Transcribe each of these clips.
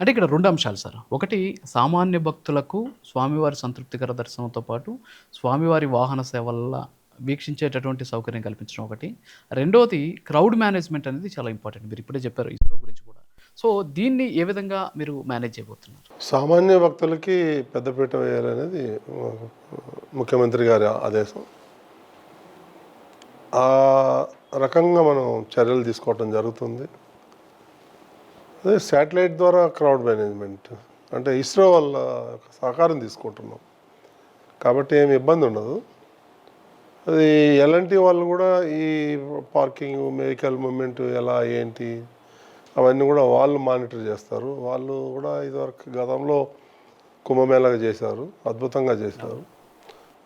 అంటే ఇక్కడ రెండు అంశాలు సార్. ఒకటి సామాన్య భక్తులకు స్వామివారి సంతృప్తికర దర్శనంతో పాటు స్వామివారి వాహన సేవల వీక్షించేటటువంటి సౌకర్యం కల్పించడం ఒకటి. రెండవది క్రౌడ్ మేనేజ్మెంట్ అనేది చాలా ఇంపార్టెంట్. మీరు ఇప్పుడే చెప్పారు ఇస్రో గురించి కూడా. సో దీన్ని ఏ విధంగా మీరు మేనేజ్ చేయబోతున్నారు? సామాన్య భక్తులకి పెద్దపీట వేయాలనేది ముఖ్యమంత్రి గారి ఆదేశం. ఆ రకంగా మనం చర్యలు తీసుకోవటం జరుగుతుంది. అదే శాటిలైట్ ద్వారా క్రౌడ్ మేనేజ్మెంట్. అంటే ఇస్రో వాళ్ళ సహకారం తీసుకుంటున్నాం. కాబట్టి ఏమి ఇబ్బంది ఉండదు. అది ఎలాంటి వాళ్ళు కూడా ఈ పార్కింగ్ వెహికల్ మూమెంట్ ఎలా ఏంటి అవన్నీ కూడా వాళ్ళు మానిటర్ చేస్తారు. వాళ్ళు కూడా ఇదివరకు గతంలో కుంభమేళగా చేశారు. అద్భుతంగా చేశారు.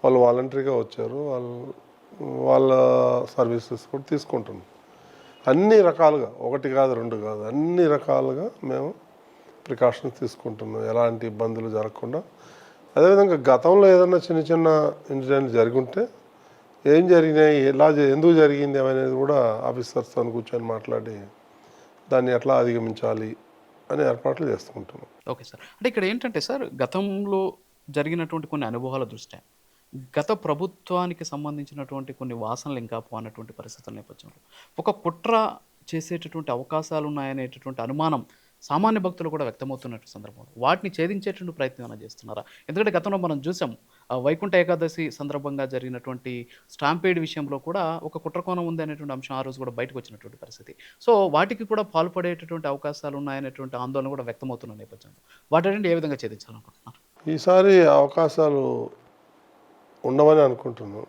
వాళ్ళు వాలంటరీగా వచ్చారు. వాళ్ళు వాళ్ళ సర్వీసెస్ కూడా తీసుకుంటున్నాం అన్ని రకాలుగా ఒకటి కాదు రెండు కాదు అన్ని రకాలుగా మేము ప్రికాషన్స్ తీసుకుంటున్నాం. ఎలాంటి ఇబ్బందులు జరగకుండా. అదేవిధంగా గతంలో ఏదైనా చిన్న చిన్న ఇన్సిడెంట్ జరుగుంటే ఏం జరిగినాయి ఎలా జ- ఎందుకు జరిగింది అనేది కూడా ఆఫీసర్స్తో కూర్చొని మాట్లాడి దాన్ని ఎట్లా అధిగమించాలి అనే ఏర్పాట్లు చేసుకుంటున్నాం ఓకే సార్. అంటే ఇక్కడ ఏంటంటే సార్ గతంలో జరిగినటువంటి కొన్ని అనుభవాల దృష్ట్యా? గత ప్రభుత్వానికి సంబంధించినటువంటి కొన్ని వాసనలు ఇంకా పోనటువంటి పరిస్థితుల నేపథ్యంలో ఒక కుట్ర చేసేటటువంటి అవకాశాలు ఉన్నాయనేటటువంటి అనుమానం సామాన్య భక్తులు కూడా వ్యక్తమవుతున్నట్టు సందర్భంలో. వాటిని ఛేదించేటువంటి ప్రయత్నం ఏమైనా చేస్తున్నారా? ఎందుకంటే గతంలో మనం చూసాం ఆ వైకుంఠ ఏకాదశి సందర్భంగా జరిగినటువంటి స్టాంపేడ్ విషయంలో కూడా ఒక కుట్రకోణం ఉంది అనేటువంటి అంశం ఆ రోజు కూడా బయటకు వచ్చినటువంటి పరిస్థితి. సో వాటికి కూడా పాల్పడేటటువంటి అవకాశాలు ఉన్నాయనేటువంటి ఆందోళన కూడా వ్యక్తమవుతున్న నేపథ్యంలో. వాటి ఏ విధంగా ఛేదించాలనుకుంటున్నారు? ఈసారి అవకాశాలు ఉండవని అనుకుంటున్నాం.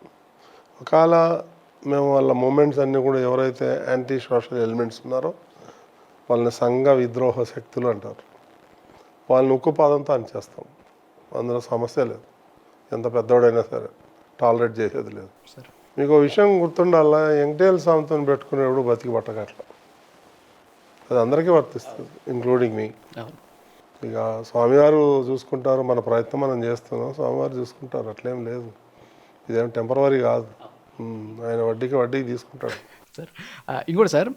ఒకవేళ మేము వాళ్ళ మూమెంట్స్ అన్నీ కూడా ఎవరైతే యాంటీ సోషల్ ఎలిమెంట్స్ ఉన్నారో వాళ్ళని సంఘ విద్రోహ శక్తులు అంటారు. వాళ్ళని ఉక్కు పాదంతో అనిచేస్తాం అందులో సమస్య లేదు. ఎంత పెద్దోడైనా సరే టాలరేట్ చేసేది లేదు. సరే. మీకు విషయం గుర్తుండాలా? వెంకటేశ్వర స్వామితో పెట్టుకునేప్పుడు బతికి పట్టగట్ల అది అందరికీ వర్తిస్తుంది ఇంక్లూడింగ్ మీ ఇక స్వామివారు చూసుకుంటారు మన ప్రయత్నం మనం చేస్తున్నాం స్వామివారు చూసుకుంటారు అట్లేం లేదు. ఇదేం టెంపరవరీ కాదు. ఆయన వడ్డీకి వడ్డీకి తీసుకుంటాడు. సార్ ఇంకోటి సార్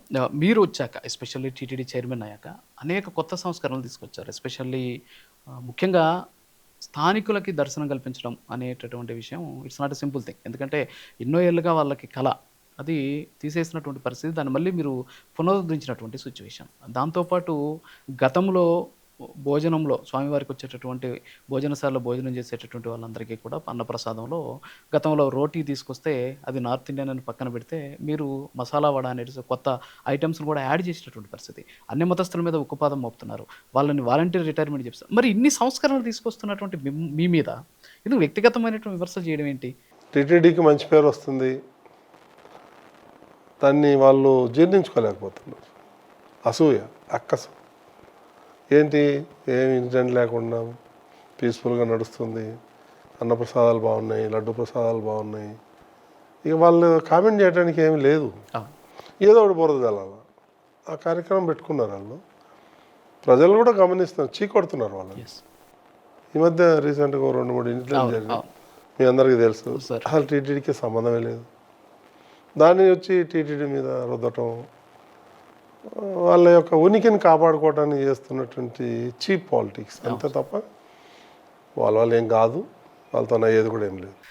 మీరు వచ్చాక ఎస్పెషల్లీ టీటీడీ చైర్మన్ అయ్యాక అనేక కొత్త సంస్కరణలు తీసుకొచ్చారు. ఎస్పెషల్లీ ముఖ్యంగా స్థానికులకి దర్శనం కల్పించడం అనేటటువంటి విషయం it's not a simple thing ఎందుకంటే ఎన్నో ఏళ్ళుగా వాళ్ళకి కళ అది తీసేసినటువంటి పరిస్థితి దాన్ని మళ్ళీ మీరు పునరుద్ధరించినటువంటి సిచ్యువేషన్ దాంతోపాటు గతంలో భోజనంలో స్వామివారికి వచ్చేటటువంటి భోజనశాలలో భోజనం చేసేటటువంటి వాళ్ళందరికీ కూడా అన్నప్రసాదంలో గతంలో రోటీ తీసుకొస్తే అది నార్త్ ఇండియన్ అని పక్కన పెడితే మీరు మసాలా వడ అనేది కొత్త ఐటమ్స్ని కూడా యాడ్ చేసేటటువంటి పరిస్థితి. అన్ని మతస్థుల మీద ఉక్కుపాదం మోపుతున్నారు. వాళ్ళని వాలంటీర్ రిటైర్మెంట్ చేస్తారు మరి ఇన్ని సంస్కరణలు తీసుకొస్తున్నటువంటి మీ- మీ మీద ఇది వ్యక్తిగతమైనటువంటి విమర్శలు చేయడం ఏంటి? టీటీడీకి మంచి పేరు వస్తుంది. దాన్ని వాళ్ళు జీర్ణించుకోలేకపోతున్నారు. అసూయ అక్కసు. ఏంటి? ఏం ఇన్సిడెంట్ లేకుండా పీస్ఫుల్గా నడుస్తుంది. అన్నప్రసాదాలు బాగున్నాయి లడ్డు ప్రసాదాలు బాగున్నాయి. ఇక వాళ్ళు కామెంట్ చేయడానికి ఏమీ లేదు. ఏదో ఒకటి బురద ఆ కార్యక్రమం పెట్టుకున్నారు వాళ్ళు. ప్రజలు కూడా గమనిస్తున్నారు. చీకొడుతున్నారు వాళ్ళని. ఎస్ ఈ మధ్య రీసెంట్గా రెండు మూడు ఇన్సిడెంట్ అవును మీ అందరికీ తెలుసు. అసలు టీటీడీకి సంబంధమే లేదు. దాన్ని వచ్చి టీటీడీ మీద రుద్దటం వాళ్ళ యొక్క ఉనికిని కాపాడుకోవడానికి చేస్తున్నటువంటి చీప్ పాలిటిక్స్. అంతే తప్ప వాళ్ళ వాళ్ళు ఏం కాదు. వాళ్ళతో అయ్యేది కూడా ఏం లేదు.